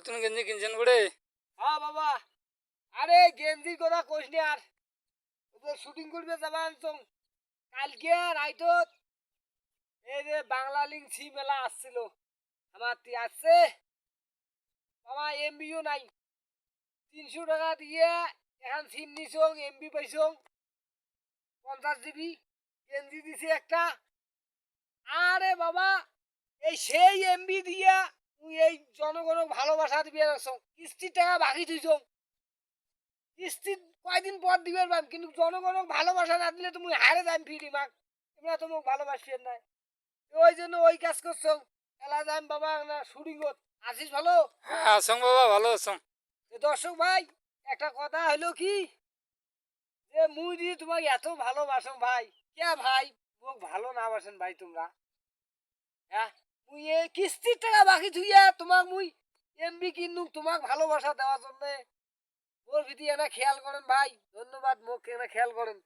নতুন গেঞ্জি কিনছেন বড়ে? হ্যাঁ বাবা। আরে গেঞ্জির কথা কইস নি আর। শুটিং করবে যাবা আনছং কালকে রাইতত এই যে বাংলা লিঙ্ক সি মেলা আসছিল। আমার তি আসছে বাবা এমবিও নাই। তিনশো টাকা দিয়ে এখন সিম নিছং এমবি পাইছং। পঞ্চাশ জিবি গেঞ্জি দিছে একটা। আরে বাবা, এই সেই এমবি দিয়া ভালোবাসা দিবি আসং। কিস্তির টাকা বাকি তুই কিস্তি কয়দিন পর দিবে পাম কিন্তু জনগণক ভালোবাসা না দিলে তুমি হারে যাম ফিরি মাক এবার তো মোক ভালোবাসবেন নাই। ওই জন্য ওই কাজ করছ। খেলা যাম বাবা না শুটিং আসিস ভালো? হ্যাঁ আসং বাবা ভালো তো দর্শক ভাই একটা কথা হলো কি? যে মুই দিয়ে তোমাকে এত ভালোবাসো ভাই কে ভাই? মোক ভালো না বাসেন ভাই তোমরা। হ্যাঁ? মুই এই কিস্তির টাকা বাকি থুইয়া তোমাক মুই এমবি কিন্তু তোমাক ভালোবাসা দেওয়ার জন্য। ওর ভিতরে এনা খেয়াল করেন ভাই। ধন্যবাদ, মুখ এনা খেয়াল করেন।